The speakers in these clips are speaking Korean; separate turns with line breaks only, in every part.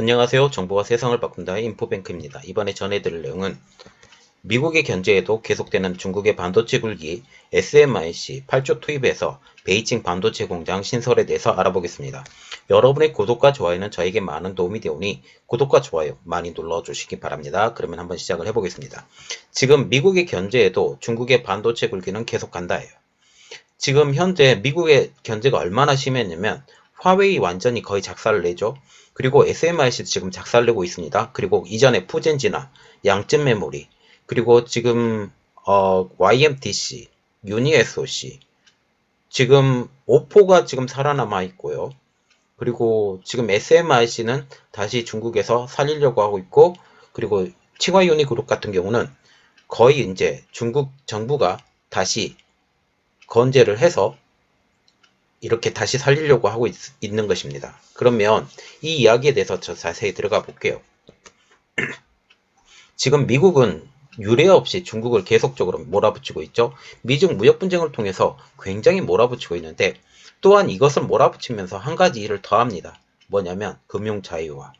안녕하세요. 정보가 세상을 바꾼다의 인포뱅크입니다. 이번에 전해드릴 내용은 미국의 견제에도 계속되는 중국의 반도체 굴기 SMIC 8조 투입에서 베이징 반도체 공장 신설에 대해서 알아보겠습니다. 여러분의 구독과 좋아요는 저에게 많은 도움이 되오니 구독과 좋아요 많이 눌러주시기 바랍니다. 그러면 한번 시작을 해보겠습니다. 지금 미국의 견제에도 중국의 반도체 굴기는 계속 간다예요. 지금 현재 미국의 견제가 얼마나 심했냐면 화웨이 완전히 거의 작살을 내죠. 그리고 SMIC도 지금 작살내고 있습니다. 그리고 이전에 푸젠지나 양쯤 메모리 그리고 지금 어, YMTC, 유니SOC 지금 오포가 지금 살아남아 있고요. 그리고 지금 SMIC는 다시 중국에서 살리려고 하고 있고 그리고 칭화 유니 그룹 같은 경우는 거의 이제 중국 정부가 다시 건재를 해서 이렇게 다시 살리려고 하고 있, 는 것입니다. 그러면 이 이야기에 대해서 저 자세히 들어가 볼게요. 지금 미국은 유례 없이 중국을 계속적으로 몰아붙이고 있죠. 미중 무역 분쟁을 통해서 굉장히 몰아붙이고 있는데 또한 이것을 몰아붙이면서 한 가지 일을 더 합니다. 뭐냐면 금융 자유화.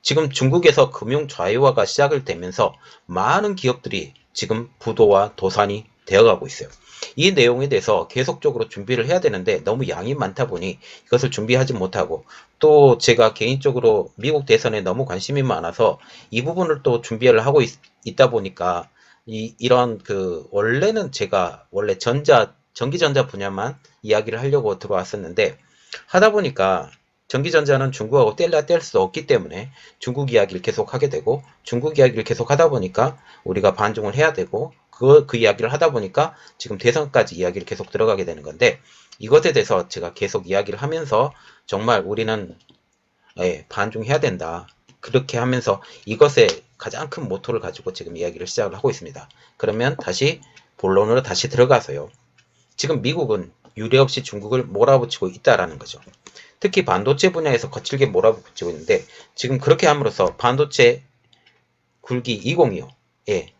지금 중국에서 금융 자유화가 시작을 되면서 많은 기업들이 지금 부도와 도산이 되어가고 있어요. 이 내용에 대해서 계속적으로 준비를 해야 되는데 너무 양이 많다 보니 이것을 준비하지 못하고 또 제가 개인적으로 미국 대선에 너무 관심이 많아서 이 부분을 또 준비를 하고 있, 다 보니까 이, 이런 그 원래는 제가 원래 전자 전기전자 분야만 이야기를 하려고 들어왔었는데 하다 보니까 전기전자는 중국하고 뗄래야 뗄수 없기 때문에 중국 이야기를 계속 하게 되고 중국 이야기를 계속 하다 보니까 우리가 반중을 해야 되고 그, 그 이야기를 하다 보니까 지금 대선까지 이야기를 계속 들어가게 되는 건데 이것에 대해서 제가 계속 이야기를 하면서 정말 우리는 예, 반중해야 된다. 그렇게 하면서 이것에 가장 큰 모토를 가지고 지금 이야기를 시작을 하고 있습니다. 그러면 다시 본론으로 다시 들어가서요. 지금 미국은 유례 없이 중국을 몰아붙이고 있다라는 거죠. 특히 반도체 분야에서 거칠게 몰아붙이고 있는데 지금 그렇게 함으로써 반도체 굴기 2025, 예,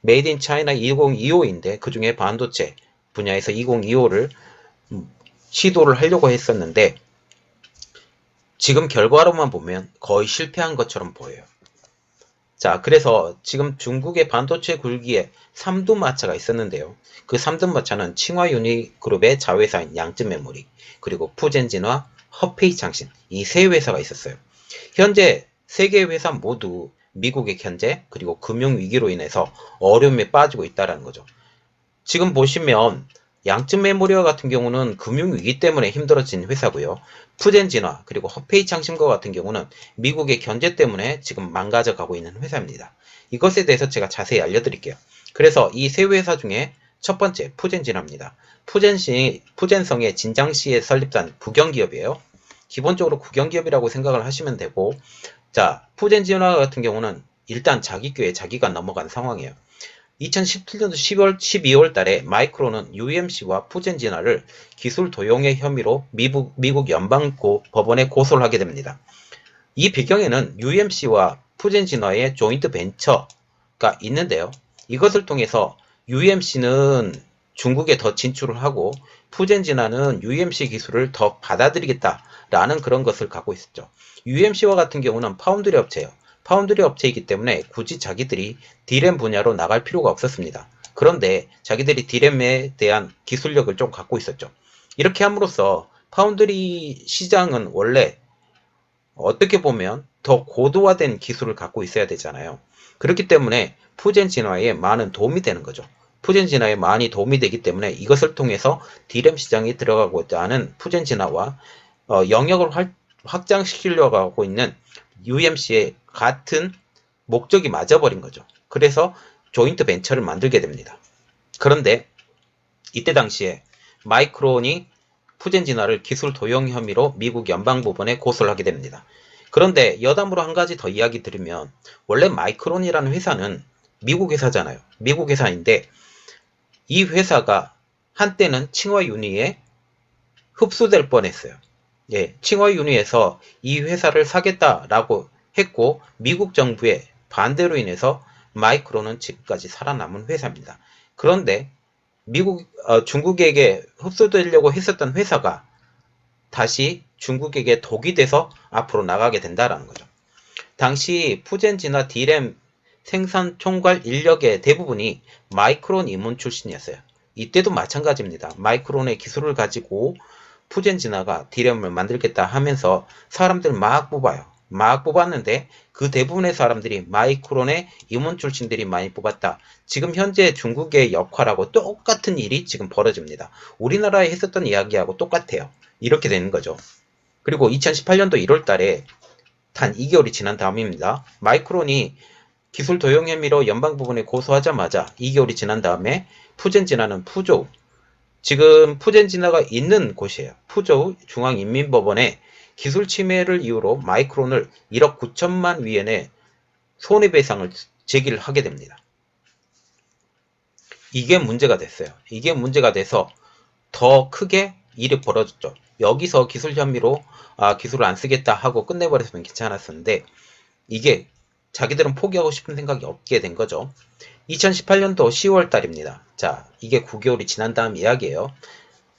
메이드 인 차이나 2025인데 그 중에 반도체 분야에서 2025를 시도를 하려고 했었는데 지금 결과로만 보면 거의 실패한 것처럼 보여요. 자, 그래서 지금 중국의 반도체 굴기에 3둔마차가 있었는데요. 그 3둔마차는 칭화 유니 그룹의 자회사인 양쯔 메모리, 그리고 푸젠진화, 허페이 창신 이 세 회사가 있었어요. 현재 세개 회사 모두 미국의 견제 그리고 금융 위기로 인해서 어려움에 빠지고 있다는 거죠. 지금 보시면 양쯔 메모리와 같은 경우는 금융 위기 때문에 힘들어진 회사고요. 푸젠진화 그리고 허페이 창신과 같은 경우는 미국의 견제 때문에 지금 망가져 가고 있는 회사입니다. 이것에 대해서 제가 자세히 알려드릴게요. 그래서 이 세 회사 중에 첫 번째 푸젠진화입니다. 푸젠시, 푸젠성의 진장시에 설립한 국영기업이에요. 기본적으로 국영기업이라고 생각을 하시면 되고 자, 푸젠진화 같은 경우는 일단 자기 꾀에 자기가 넘어간 상황이에요. 2017년도 10월, 12월 달에 마이크로는 UMC와 푸젠진화를 기술 도용의 혐의로 미국, 미국 연방고 법원에 고소를 하게 됩니다. 이 배경에는 UMC와 푸젠진화의 조인트 벤처가 있는데요. 이것을 통해서 UMC는 중국에 더 진출을 하고 푸젠진화는 UMC 기술을 더 받아들이겠다라는 그런 것을 갖고 있었죠. UMC와 같은 경우는 파운드리 업체예요. 파운드리 업체이기 때문에 굳이 자기들이 디램 분야로 나갈 필요가 없었습니다. 그런데 자기들이 디램에 대한 기술력을 좀 갖고 있었죠. 이렇게 함으로써 파운드리 시장은 원래 어떻게 보면 더 고도화된 기술을 갖고 있어야 되잖아요. 그렇기 때문에 푸젠 진화에 많은 도움이 되는 거죠. 푸젠 진화에 많이 도움이 되기 때문에 이것을 통해서 디램 시장에 들어가고자 하는 푸젠 진화와 어, 영역을 활, 확장시키려고 하고 있는 UMC의 같은 목적이 맞아버린 거죠. 그래서 조인트 벤처를 만들게 됩니다. 그런데 이때 당시에 마이크론이 푸젠 진화를 기술 도용 혐의로 미국 연방 법원에 고소를 하게 됩니다. 그런데 여담으로 한 가지 더 이야기 드리면 원래 마이크론이라는 회사는 미국 회사잖아요. 미국 회사인데 이 회사가 한때는 칭화 유니에 흡수될 뻔했어요. 예, 칭화 유니에서 이 회사를 사겠다라고 했고 미국 정부의 반대로 인해서 마이크로는 지금까지 살아남은 회사입니다. 그런데 미국 어, 중국에게 흡수되려고 했었던 회사가 다시 중국에게 독이 돼서 앞으로 나가게 된다라는 거죠. 당시 푸젠지나 디램 생산 총괄 인력의 대부분이 마이크론 임원 출신이었어요. 이때도 마찬가지입니다. 마이크론의 기술을 가지고 푸젠지나가 디램을 만들겠다 하면서 사람들 막 뽑아요. 막 뽑았는데 그 대부분의 사람들이 마이크론의 임원 출신들이 많이 뽑았다. 지금 현재 중국의 역할하고 똑같은 일이 지금 벌어집니다. 우리나라에 했었던 이야기하고 똑같아요. 이렇게 되는 거죠. 그리고 2018년도 1월 달에 단 2개월이 지난 다음입니다. 마이크론이 기술 도용 혐의로 연방 부분에 고소하자마자 2개월이 지난 다음에 푸젠지나는 푸조우 지금 푸젠지나가 있는 곳이에요. 푸조우 중앙인민법원에 기술 침해를 이유로 마이크론을 1억 9천만 위엔의 손해배상을 제기를 하게 됩니다. 이게 문제가 됐어요. 이게 문제가 돼서 더 크게 일이 벌어졌죠. 여기서 기술 혐의로 아, 기술을 안 쓰겠다 하고 끝내버렸으면 괜찮았었는데 이게 자기들은 포기하고 싶은 생각이 없게 된 거죠. 2018년도 10월 달입니다. 자, 이게 9개월이 지난 다음 이야기예요.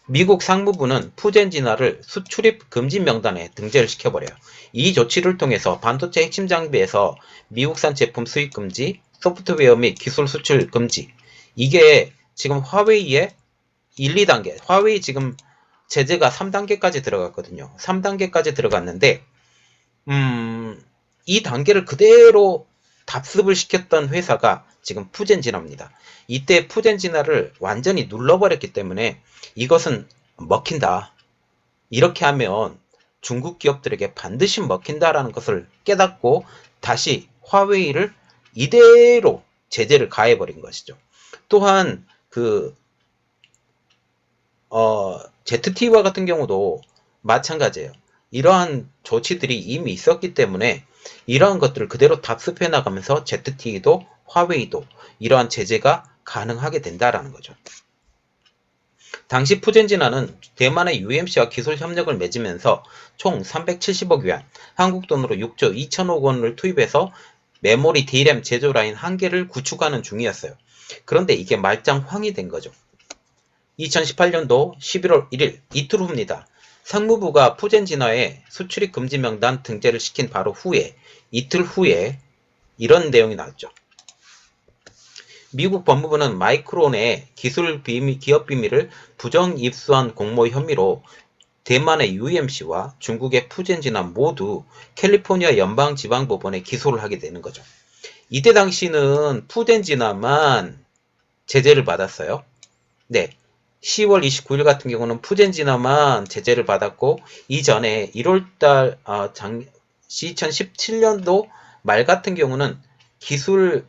미국 상무부는 푸젠지나를 수출입 금지 명단에 등재를 시켜버려요. 이 조치를 통해서 반도체 핵심 장비에서 미국산 제품 수입 금지, 소프트웨어 및 기술 수출 금지. 이게 지금 화웨이의 1, 2단계, 화웨이 지금 제재가 3단계까지 들어갔거든요. 3단계까지 들어갔는데, 음, 이 단계를 그대로 답습을 시켰던 회사가 지금 푸젠지나입니다. 이때 푸젠지나를 완전히 눌러버렸기 때문에 이것은 먹힌다. 이렇게 하면 중국 기업들에게 반드시 먹힌다라는 것을 깨닫고 다시 화웨이를 이대로 제재를 가해버린 것이죠. 또한 그 어, ZT와 같은 경우도 마찬가지예요. 이러한 조치들이 이미 있었기 때문에 이러한 것들을 그대로 답습해 나가면서 ZTE도 화웨이도 이러한 제재가 가능하게 된다라는 거죠. 당시 푸젠지나는 대만의 UMC와 기술 협력을 맺으면서 총 370억 위안, 한국 돈으로 6조 2천억 원을 투입해서 메모리 D램 제조 라인 한 개를 구축하는 중이었어요. 그런데 이게 말짱 황이 된 거죠. 2018년도 11월 1일 이틀 후입니다. 상무부가 푸젠진화에 수출입 금지 명단 등재를 시킨 바로 후에 이틀 후에 이런 내용이 나왔죠. 미국 법무부는 마이크론의 기술 비밀, 기업 비밀을 부정 입수한 공모 혐의로 대만의 UMC와 중국의 푸젠지나 모두 캘리포니아 연방 지방 법원에 기소를 하게 되는 거죠. 이때 당시는 푸젠지나만 제재를 받았어요. 네. 10월 29일 같은 경우는 푸젠지나만 제재를 받았고 이전에 1월달 아, 장, 2017년도 말 같은 경우는 기술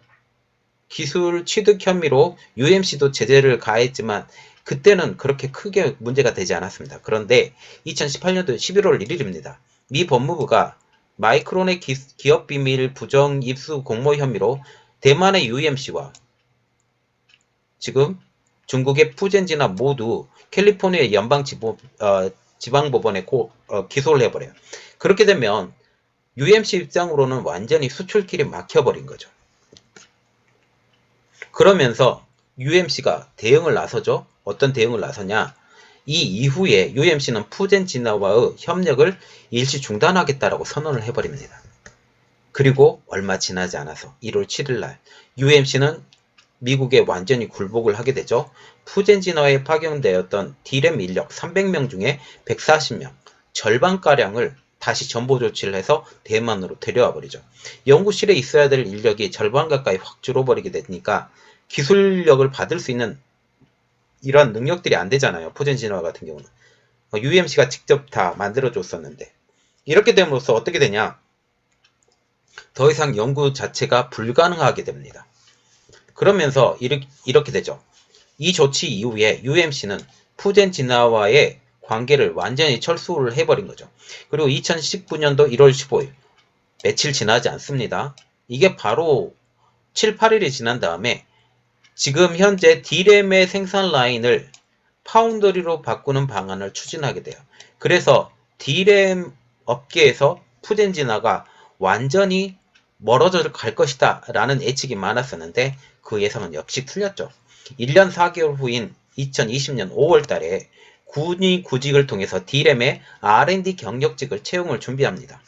기술 취득 혐의로 UMC도 제재를 가했지만 그때는 그렇게 크게 문제가 되지 않았습니다. 그런데 2018년도 11월 1일입니다. 미 법무부가 마이크론의 기, 기업 비밀 부정 입수 공모 혐의로 대만의 UMC와 지금 중국의 푸젠지나 모두 캘리포니아 연방 지보, 어, 지방법원에 고, 어, 기소를 해버려요. 그렇게 되면 UMC 입장으로는 완전히 수출길이 막혀버린 거죠. 그러면서 UMC가 대응을 나서죠. 어떤 대응을 나서냐? 이 이후에 UMC는 푸젠지나와의 협력을 일시 중단하겠다라고 선언을 해버립니다. 그리고 얼마 지나지 않아서 1월 7일 날 UMC는 미국에 완전히 굴복을 하게 되죠. 푸젠지나에 파견되었던 디램 인력 300명 중에 140명, 절반가량을 다시 전보 조치를 해서 대만으로 데려와 버리죠. 연구실에 있어야 될 인력이 절반 가까이 확 줄어버리게 되니까 기술력을 받을 수 있는 이런 능력들이 안 되잖아요. 푸젠지나 같은 경우는. UMC가 직접 다 만들어줬었는데. 이렇게 됨으로써 어떻게 되냐? 더 이상 연구 자체가 불가능하게 됩니다. 그러면서 이렇게, 이렇게 되죠. 이 조치 이후에 UMC는 푸젠지나와의 관계를 완전히 철수를 해버린 거죠. 그리고 2019년도 1월 15일 며칠 지나지 않습니다. 이게 바로 7, 8일이 지난 다음에 지금 현재 D램의 생산 라인을 파운더리로 바꾸는 방안을 추진하게 돼요. 그래서 D램 업계에서 푸젠지나가 완전히 멀어져 갈 것이다 라는 예측이 많았었는데 그 예상은 역시 틀렸죠. 1년 4개월 후인 2020년 5월 달에 군이 구직을 통해서 D램의 R&D 경력직을 채용을 준비합니다.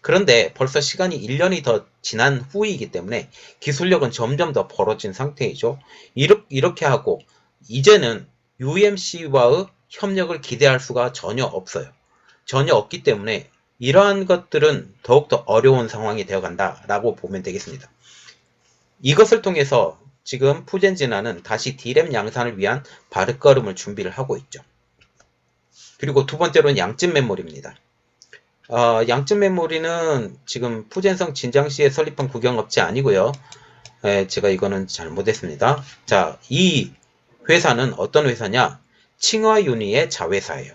그런데 벌써 시간이 1년이 더 지난 후이기 때문에 기술력은 점점 더 벌어진 상태이죠. 이렇- 이렇게 하고 이제는 UMC와의 협력을 기대할 수가 전혀 없어요. 전혀 없기 때문에 이러한 것들은 더욱더 어려운 상황이 되어 간다라고 보면 되겠습니다. 이것을 통해서 지금 푸젠진화는 다시 D램 양산을 위한 발걸음을 준비를 하고 있죠. 그리고 두 번째로는 양찜 메모리입니다. 어, 양찜 메모리는 지금 푸젠성 진장시에 설립한 국영업체 아니고요. 에, 제가 이거는 잘못했습니다. 자, 이 회사는 어떤 회사냐? 칭화유니의 자회사예요.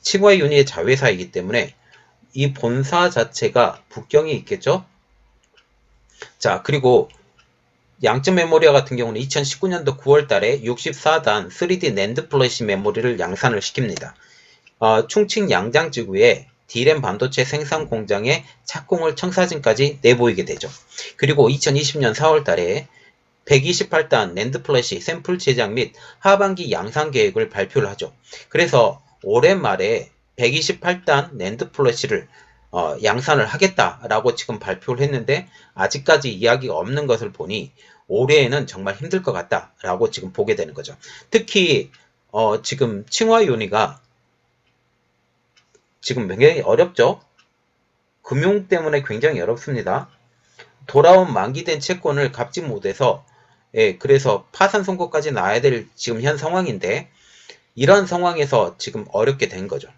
칭화유니의 자회사이기 때문에 이 본사 자체가 북경에 있겠죠? 자, 그리고 양적 메모리와 같은 경우는 2019년도 9월 달에 64단 3D 낸드 플래시 메모리를 양산을 시킵니다. 어, 충칭 양장지구에 D램 반도체 생산 공장에 착공을 청사진까지 내보이게 되죠. 그리고 2020년 4월 달에 128단 낸드 플래시 샘플 제작 및 하반기 양산 계획을 발표를 하죠. 그래서 올해 말에 128단 낸드 플래시를 어, 양산을 하겠다라고 지금 발표를 했는데 아직까지 이야기가 없는 것을 보니 올해에는 정말 힘들 것 같다라고 지금 보게 되는 거죠. 특히 어, 지금 칭화요니가 지금 굉장히 어렵죠. 금융 때문에 굉장히 어렵습니다. 돌아온 만기된 채권을 갚지 못해서 예, 그래서 파산 선고까지 나야 될 지금 현 상황인데 이런 상황에서 지금 어렵게 된 거죠.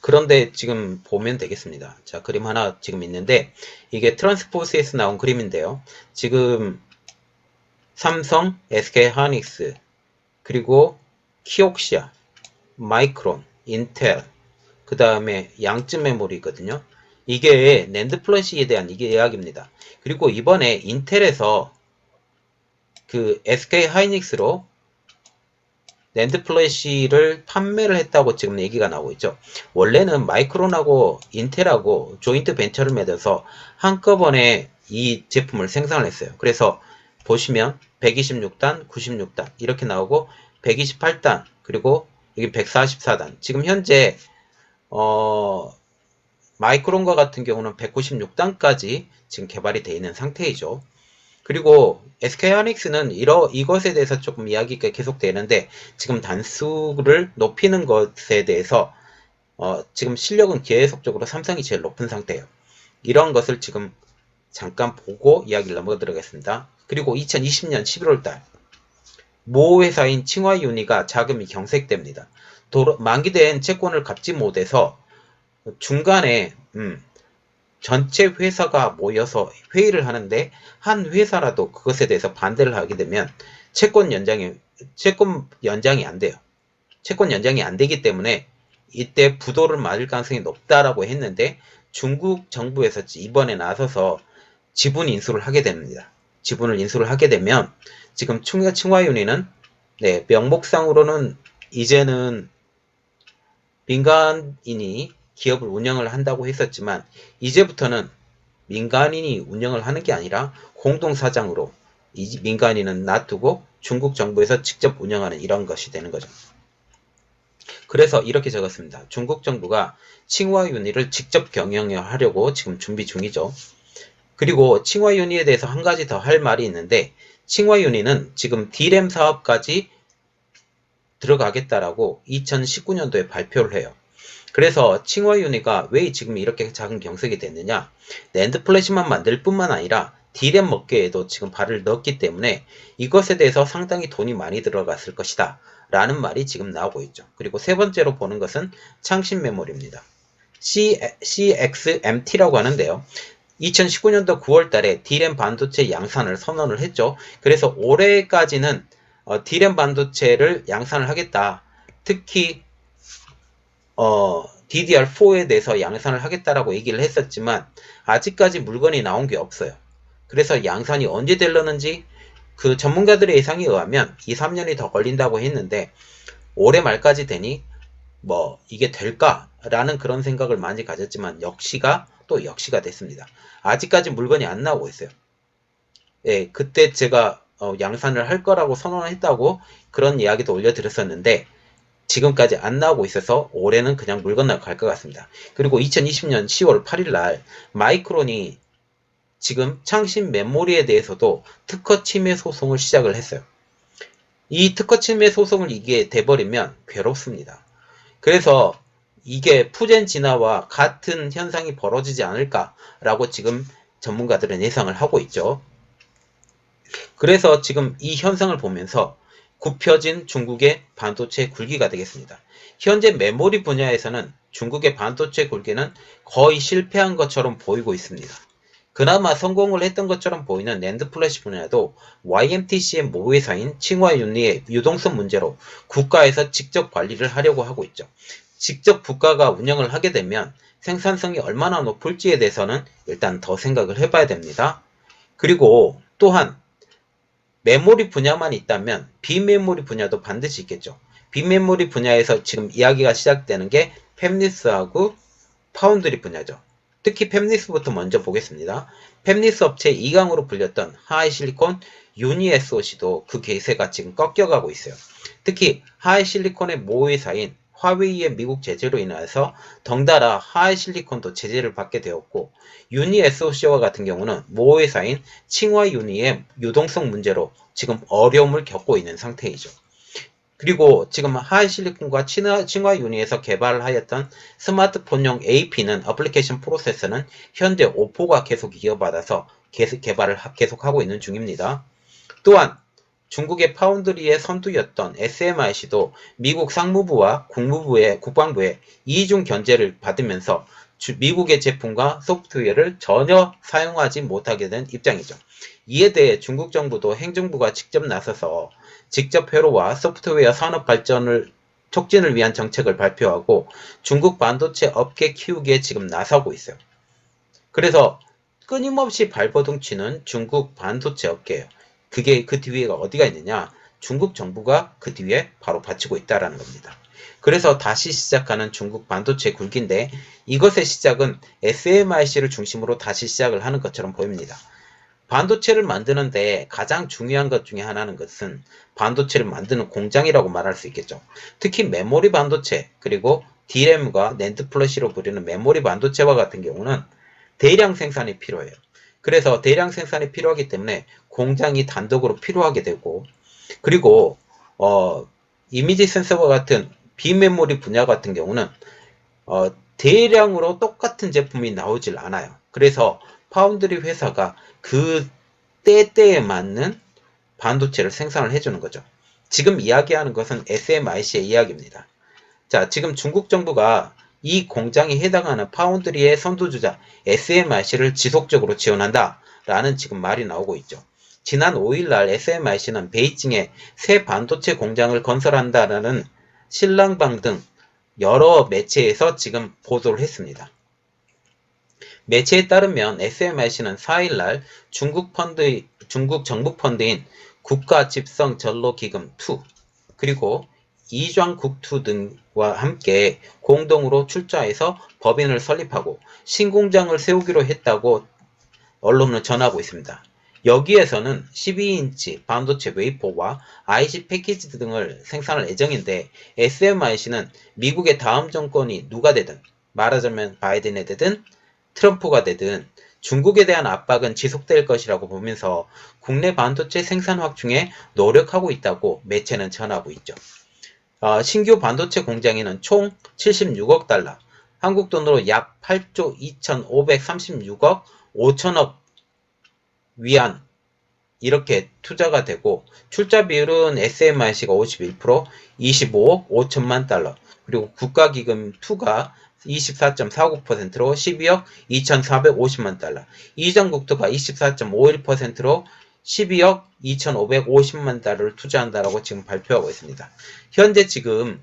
그런데 지금 보면 되겠습니다. 자, 그림 하나 지금 있는데 이게 트랜스포스에서 나온 그림인데요. 지금 삼성, SK 하이닉스, 그리고 키옥시아, 마이크론, 인텔, 그 다음에 양쯤 메모리거든요. 이게 낸드 플래시에 대한 이게 이야기입니다. 그리고 이번에 인텔에서 그 SK 하이닉스로 낸드 플래시를 판매를 했다고 지금 얘기가 나오고 있죠. 원래는 마이크론하고 인텔하고 조인트 벤처를 맺어서 한꺼번에 이 제품을 생산을 했어요. 그래서 보시면 126단, 96단 이렇게 나오고 128단 그리고 여기 144단. 지금 현재 어 마이크론과 같은 경우는 196단까지 지금 개발이 되어 있는 상태이죠. 그리고 SK 하이닉스는 이러 이것에 대해서 조금 이야기가 계속 되는데 지금 단수를 높이는 것에 대해서 어, 지금 실력은 계속적으로 삼성이 제일 높은 상태예요. 이런 것을 지금 잠깐 보고 이야기를 넘어가도록 하겠습니다. 그리고 2020년 11월 달 모 회사인 칭화유니가 자금이 경색됩니다. 도로, 만기된 채권을 갚지 못해서 중간에 음, 전체 회사가 모여서 회의를 하는데 한 회사라도 그것에 대해서 반대를 하게 되면 채권 연장이 채권 연장이 안 돼요. 채권 연장이 안 되기 때문에 이때 부도를 맞을 가능성이 높다라고 했는데 중국 정부에서 이번에 나서서 지분 인수를 하게 됩니다. 지분을 인수를 하게 되면 지금 칭화 칭화윤리는 네, 명목상으로는 이제는 민간인이 기업을 운영을 한다고 했었지만 이제부터는 민간인이 운영을 하는 게 아니라 공동사장으로 이 민간인은 놔두고 중국 정부에서 직접 운영하는 이런 것이 되는 거죠. 그래서 이렇게 적었습니다. 중국 정부가 칭화윤리를 직접 경영하려고 지금 준비 중이죠. 그리고 칭화윤리에 대해서 한 가지 더 할 말이 있는데 칭화윤리는 지금 D램 사업까지 들어가겠다라고 2019년도에 발표를 해요. 그래서 칭화윤리가 왜 지금 이렇게 작은 경색이 됐느냐? 랜드 플래시만 만들 뿐만 아니라 D램 먹개에도 지금 발을 넣었기 때문에 이것에 대해서 상당히 돈이 많이 들어갔을 것이다 라는 말이 지금 나오고 있죠. 그리고 세 번째로 보는 것은 창신 메모리입니다. CXMT라고 하는데요 2019년도 9월 달에 D램 반도체 양산을 선언을 했죠 그래서 올해까지는 어, D램 반도체를 양산을 하겠다 특히 어, DDR4에 대해서 양산을 하겠다라고 얘기를 했었지만 아직까지 물건이 나온 게 없어요. 그래서 양산이 언제 될려는지 그 전문가들의 예상에 의하면 2, 3년이 더 걸린다고 했는데 올해 말까지 되니 뭐 이게 될까라는 그런 생각을 많이 가졌지만 역시가 또 역시가 됐습니다. 아직까지 물건이 안 나오고 있어요. 예, 그때 제가 어, 양산을 할 거라고 선언을 했다고 그런 이야기도 올려드렸었는데 지금까지 안 나오고 있어서 올해는 그냥 물 건너 갈 것 같습니다. 그리고 2020년 10월 8일 날 마이크론이 지금 창신 메모리에 대해서도 특허 침해 소송을 시작을 했어요. 이 특허 침해 소송을 이게 돼버리면 괴롭습니다. 그래서 이게 푸젠 진화와 같은 현상이 벌어지지 않을까라고 지금 전문가들은 예상을 하고 있죠. 그래서 지금 이 현상을 보면서 굽혀진 중국의 반도체 굴기가 되겠습니다. 현재 메모리 분야에서는 중국의 반도체 굴기는 거의 실패한 것처럼 보이고 있습니다. 그나마 성공을 했던 것처럼 보이는 낸드 플래시 분야도 YMTC의 모회사인 칭화윤리의 유동성 문제로 국가에서 직접 관리를 하려고 하고 있죠. 직접 국가가 운영을 하게 되면 생산성이 얼마나 높을지에 대해서는 일단 더 생각을 해봐야 됩니다. 그리고 또한 메모리 분야만 있다면 비메모리 분야도 반드시 있겠죠. 비메모리 분야에서 지금 이야기가 시작되는 게 팹리스하고 파운드리 분야죠. 특히 팹리스부터 먼저 보겠습니다. 팹리스 업체 2강으로 불렸던 하이실리콘 유니SOC도 그 기세가 지금 꺾여가고 있어요. 특히 하이실리콘의 모회사인 화웨이의 미국 제재로 인해서 덩달아 하이실리콘도 제재를 받게 되었고 유니SOC와 같은 경우는 모 회사인 칭화 유니의 유동성 문제로 지금 어려움을 겪고 있는 상태이죠. 그리고 지금 하이실리콘과 칭화 유니에서 개발하였던 스마트폰용 AP는 어플리케이션 프로세서는 현재 오포가 계속 이어받아서 계속 개발을 계속하고 있는 중입니다. 또한 중국의 파운드리의 선두였던 SMIC도 미국 상무부와 국무부의 국방부의 이중 견제를 받으면서 미국의 제품과 소프트웨어를 전혀 사용하지 못하게 된 입장이죠. 이에 대해 중국 정부도 행정부가 직접 나서서 직접 회로와 소프트웨어 산업 발전을 촉진을 위한 정책을 발표하고 중국 반도체 업계 키우기에 지금 나서고 있어요. 그래서 끊임없이 발버둥 치는 중국 반도체 업계예요. 그게 그 뒤에가 어디가 있느냐? 중국 정부가 그 뒤에 바로 받치고 있다라는 겁니다. 그래서 다시 시작하는 중국 반도체 굴기인데 이것의 시작은 SMIC를 중심으로 다시 시작을 하는 것처럼 보입니다. 반도체를 만드는데 가장 중요한 것 중에 하나는 것은 반도체를 만드는 공장이라고 말할 수 있겠죠. 특히 메모리 반도체 그리고 D램과 낸드 플래시로 부르는 메모리 반도체와 같은 경우는 대량 생산이 필요해요. 그래서 대량 생산이 필요하기 때문에 공장이 단독으로 필요하게 되고 그리고 어, 이미지 센서와 같은 비메모리 분야 같은 경우는 어, 대량으로 똑같은 제품이 나오질 않아요. 그래서 파운드리 회사가 그 때때에 맞는 반도체를 생산을 해주는 거죠. 지금 이야기하는 것은 SMIC의 이야기입니다. 자, 지금 중국 정부가 이 공장에 해당하는 파운드리의 선두주자 SMIC를 지속적으로 지원한다 라는 지금 말이 나오고 있죠. 지난 5일날 SMIC는 베이징에 새 반도체 공장을 건설한다라는 신랑방 등 여러 매체에서 지금 보도를 했습니다. 매체에 따르면 SMIC는 4일날 중국 펀드, 중국 정부 펀드인 국가집성전로기금2 그리고 이庄국투 등과 함께 공동으로 출자해서 법인을 설립하고 신공장을 세우기로 했다고 언론은 전하고 있습니다. 여기에서는 12인치 반도체 웨이퍼와 IC 패키지 등을 생산할 예정인데 SMIC는 미국의 다음 정권이 누가 되든 말하자면 바이든이 되든 트럼프가 되든 중국에 대한 압박은 지속될 것이라고 보면서 국내 반도체 생산 확충에 노력하고 있다고 매체는 전하고 있죠. 어, 신규 반도체 공장에는 총 76억 달러, 한국 돈으로 약 8조 2,536억 5천억 위안 이렇게 투자가 되고 출자 비율은 SMIC가 51%, 25억 5천만 달러, 그리고 국가기금 2가 24.49%로 12억 2,450만 달러, 이전 국토가 24.51%로 12억 2,550만 달러를 투자한다라고 지금 발표하고 있습니다. 현재 지금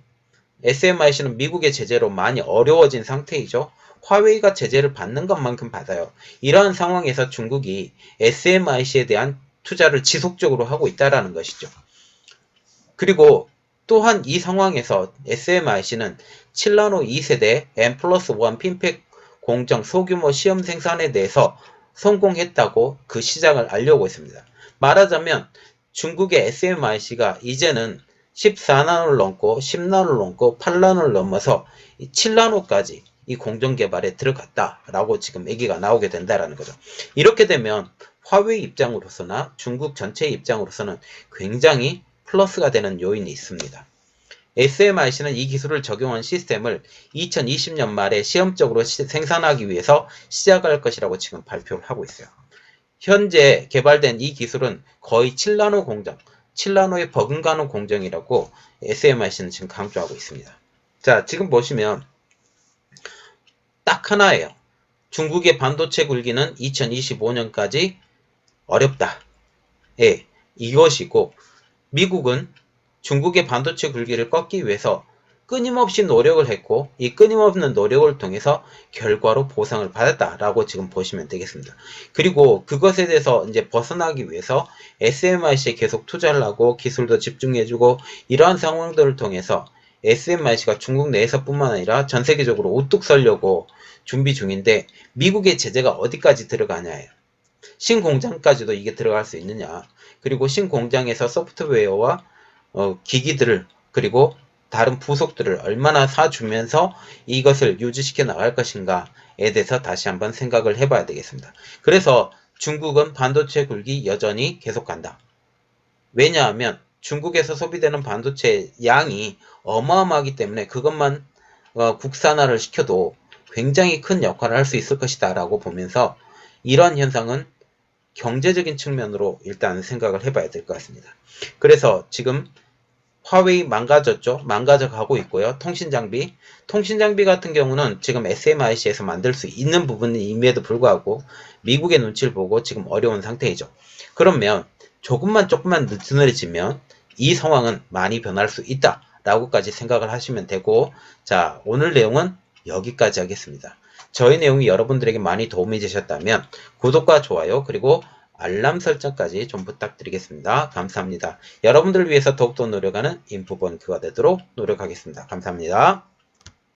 SMIC는 미국의 제재로 많이 어려워진 상태이죠. 화웨이가 제재를 받는 것만큼 받아요. 이러한 상황에서 중국이 SMIC에 대한 투자를 지속적으로 하고 있다라는 것이죠. 그리고 또한 이 상황에서 SMIC는 7나노 2세대 M 플러스 1 핀팩 공정 소규모 시험 생산에 대해서 성공했다고 그 시장을 알려고 있습니다. 말하자면 중국의 SMIC가 이제는 14나노를 넘고 10나노를 넘고 8나노를 넘어서 7나노까지 이 공정 개발에 들어갔다라고 지금 얘기가 나오게 된다라는 거죠. 이렇게 되면 화웨이 입장으로서나 중국 전체 입장으로서는 굉장히 플러스가 되는 요인이 있습니다. SMIC는 이 기술을 적용한 시스템을 2020년 말에 시험적으로 시- 생산하기 위해서 시작할 것이라고 지금 발표를 하고 있어요. 현재 개발된 이 기술은 거의 7나노 공정, 7나노의 버금가는 공정이라고 SMIC는 지금 강조하고 있습니다. 자, 지금 보시면 딱 하나예요. 중국의 반도체 굴기는 2025년까지 어렵다. 예, 이것이고 미국은 중국의 반도체 굴기를 꺾기 위해서 끊임없이 노력을 했고 이 끊임없는 노력을 통해서 결과로 보상을 받았다라고 지금 보시면 되겠습니다. 그리고 그것에 대해서 이제 벗어나기 위해서 SMIC에 계속 투자를 하고 기술도 집중해주고 이러한 상황들을 통해서 SMIC가 중국 내에서 뿐만 아니라 전 세계적으로 우뚝 서려고 준비 중인데 미국의 제재가 어디까지 들어가냐예요. 신공장까지도 이게 들어갈 수 있느냐. 그리고 신공장에서 소프트웨어와 어, 기기들을 그리고 다른 부속들을 얼마나 사주면서 이것을 유지시켜 나갈 것인가에 대해서 다시 한번 생각을 해봐야 되겠습니다. 그래서 중국은 반도체 굴기 여전히 계속 간다. 왜냐하면 중국에서 소비되는 반도체 양이 어마어마하기 때문에 그것만 어, 국산화를 시켜도 굉장히 큰 역할을 할 수 있을 것이다 라고 보면서 이런 현상은 경제적인 측면으로 일단 생각을 해봐야 될 것 같습니다. 그래서 지금 화웨이 망가졌죠. 망가져 가고 있고요. 통신 장비. 통신 장비 같은 경우는 지금 SMIC에서 만들 수 있는 부분임에도 불구하고 미국의 눈치를 보고 지금 어려운 상태이죠. 그러면 조금만 조금만 느슨해지면 이 상황은 많이 변할 수 있다. 라고까지 생각을 하시면 되고 자 오늘 내용은 여기까지 하겠습니다. 저희 내용이 여러분들에게 많이 도움이 되셨다면 구독과 좋아요 그리고 알람 설정까지 좀 부탁드리겠습니다. 감사합니다. 여러분들을 위해서 더욱더 노력하는 인포번크가 되도록 노력하겠습니다. 감사합니다.